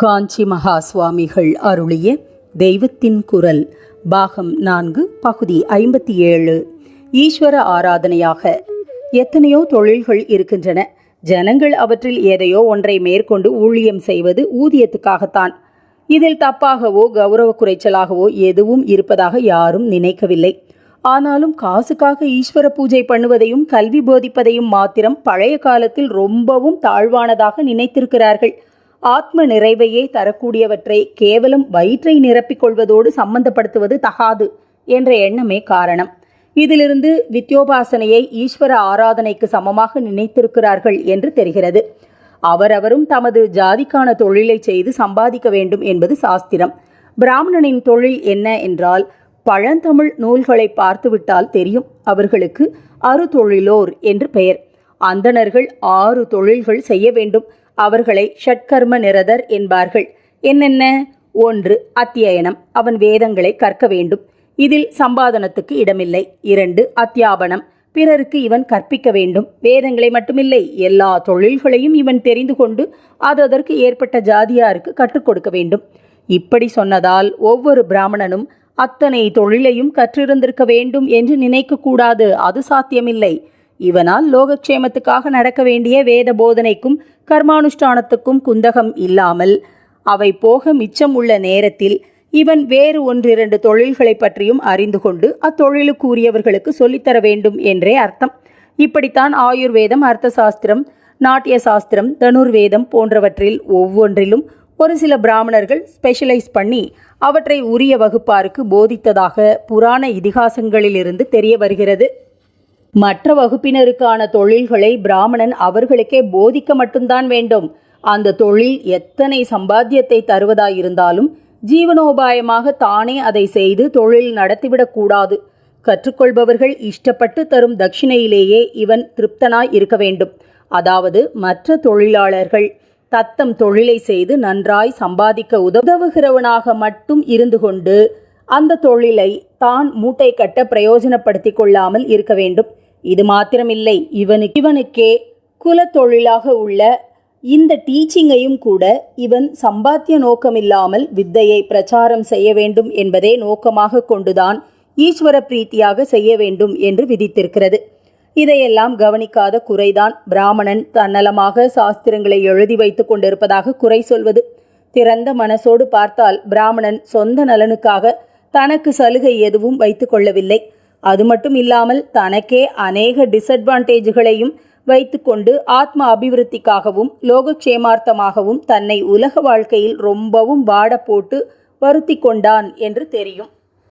காஞ்சி மகா சுவாமிகள் அருளிய தெய்வத்தின் குரல் பாகம் நான்கு பகுதி ஐம்பத்தி ஏழு. ஈஸ்வர ஆராதனையாக எத்தனையோ தொழில்கள் இருக்கின்றன. ஜனங்கள் அவற்றில் எதையோ ஒன்றை மேற்கொண்டு ஊழியம் செய்வது ஊதியத்துக்காகத்தான். இதில் தப்பாகவோ கௌரவ குறைச்சலாகவோ எதுவும் இருப்பதாக யாரும் நினைக்கவில்லை. ஆனாலும் காசுக்காக ஈஸ்வர பூஜை பண்ணுவதையும் கல்வி போதிப்பதையும் மாத்திரம் பழைய காலத்தில் ரொம்பவும் தாழ்வானதாக நினைத்திருக்கிறார்கள். ஆத்ம நிறைவையே தரக்கூடியவற்றை கேவலம் வயிற்றை நிரப்பிக் கொள்வதோடு சம்பந்தப்படுத்துவது தகாது என்ற எண்ணமே காரணம். இதிலிருந்து வித்யோபாசனையை ஈஸ்வர ஆராதனைக்கு சமமாக நினைத்திருக்கிறார்கள் என்று தெரிகிறது. அவரவரும் தமது ஜாதிக்கான தொழிலை செய்து சம்பாதிக்க வேண்டும் என்பது சாஸ்திரம். பிராமணனின் தொழில் என்ன என்றால் பழந்தமிழ் நூல்களை பார்த்துவிட்டால் தெரியும் அவர்களுக்கு அறுதொழிலோர் என்று பெயர். அந்தணர்கள் ஆறு தொழில்கள் செய்ய வேண்டும். அவர்களை ஷட்கர்ம நிரதர் என்பார்கள். என்னென்ன? ஒன்று அத்தியனம் அவன் வேதங்களை கற்க வேண்டும். இதில் சம்பாதனத்துக்கு இடமில்லை. இரண்டு அத்தியாபனம். பிறருக்கு இவன் கற்பிக்க வேண்டும். வேதங்களை மட்டுமில்லை. எல்லா தொழில்களையும் இவன் தெரிந்து கொண்டு அது அதற்கு ஏற்பட்ட ஜாதியாருக்கு கற்றுக் கொடுக்க வேண்டும். இப்படி சொன்னதால் ஒவ்வொரு பிராமணனும் அத்தனை தொழிலையும் கற்றிருந்திருக்க வேண்டும் என்று நினைக்கக்கூடாது அது சாத்தியமில்லை. இவனால் லோகக்ஷேமத்துக்காக நடக்க வேண்டிய வேத போதனைக்கும் கர்மானுஷ்டானத்துக்கும் குந்தகம் இல்லாமல் அவை போக மிச்சம் உள்ள நேரத்தில் இவன் வேறு ஒன்றிரண்டு தொழில்களை பற்றியும் அறிந்து கொண்டு அத்தொழிலுக்குரியவர்களுக்கு சொல்லித்தர வேண்டும் என்றே அர்த்தம். இப்படித்தான் ஆயுர்வேதம் அர்த்த சாஸ்திரம் நாட்டிய சாஸ்திரம் தனுர்வேதம் போன்றவற்றில் ஒவ்வொன்றிலும் ஒரு சில பிராமணர்கள் ஸ்பெஷலைஸ் பண்ணி அவற்றை உரிய வகுப்பாருக்கு போதித்ததாக புராண இதிகாசங்களிலிருந்து தெரிய வருகிறது. மற்ற வகுப்பினருக்கான தொழில்களை பிராமணன் அவர்களுக்கே போதிக்க மட்டும்தான் வேண்டும். அந்த தொழில் எத்தனை சம்பாத்தியத்தை தருவதாயிருந்தாலும் ஜீவனோபாயமாக தானே அதை செய்து தொழில் நடத்திவிடக் கூடாது. கற்றுக்கொள்பவர்கள் இஷ்டப்பட்டு தரும் தட்சிணையிலேயே இவன் திருப்தனாய் இருக்க வேண்டும். அதாவது மற்ற தொழிலாளர்கள் தத்தம் தொழிலை செய்து நன்றாய் சம்பாதிக்க உதவுகிறவனாக மட்டும் இருந்து கொண்டு அந்த தொழிலை தான் மூட்டை கட்ட பிரயோஜனப்படுத்திக் கொள்ளாமல் இருக்க வேண்டும். இது மாத்திரமில்லை இவனுக்கு இவனுக்கே குலத்தொழிலாக உள்ள இந்த டீச்சிங்கையும் கூட இவன் சம்பாத்திய நோக்கமில்லாமல் வித்தையை பிரச்சாரம் செய்ய வேண்டும் என்பதே நோக்கமாக கொண்டுதான் ஈஸ்வர பிரீத்தியாக செய்ய வேண்டும் என்று விதித்திருக்கிறது. இதையெல்லாம் கவனிக்காத குறைதான் பிராமணன் தன்னலமாக சாஸ்திரங்களை எழுதி வைத்துக் கொண்டிருப்பதாக குறை சொல்வது. திறந்த மனசோடு பார்த்தால் பிராமணன் சொந்த நலனுக்காக தனக்கு சலுகை எதுவும் வைத்துக் கொள்ளவில்லை. அது மட்டும் இல்லாமல் தனக்கே அநேக டிஸ்அட்வான்டேஜுகளையும் வைத்துக்கொண்டு ஆத்ம அபிவிருத்திக்காகவும் லோகக்ஷேமார்த்தமாகவும் தன்னை உலக வாழ்க்கையில் ரொம்பவும் வாட போட்டு வருத்தி கொண்டான் என்று தெரியும்.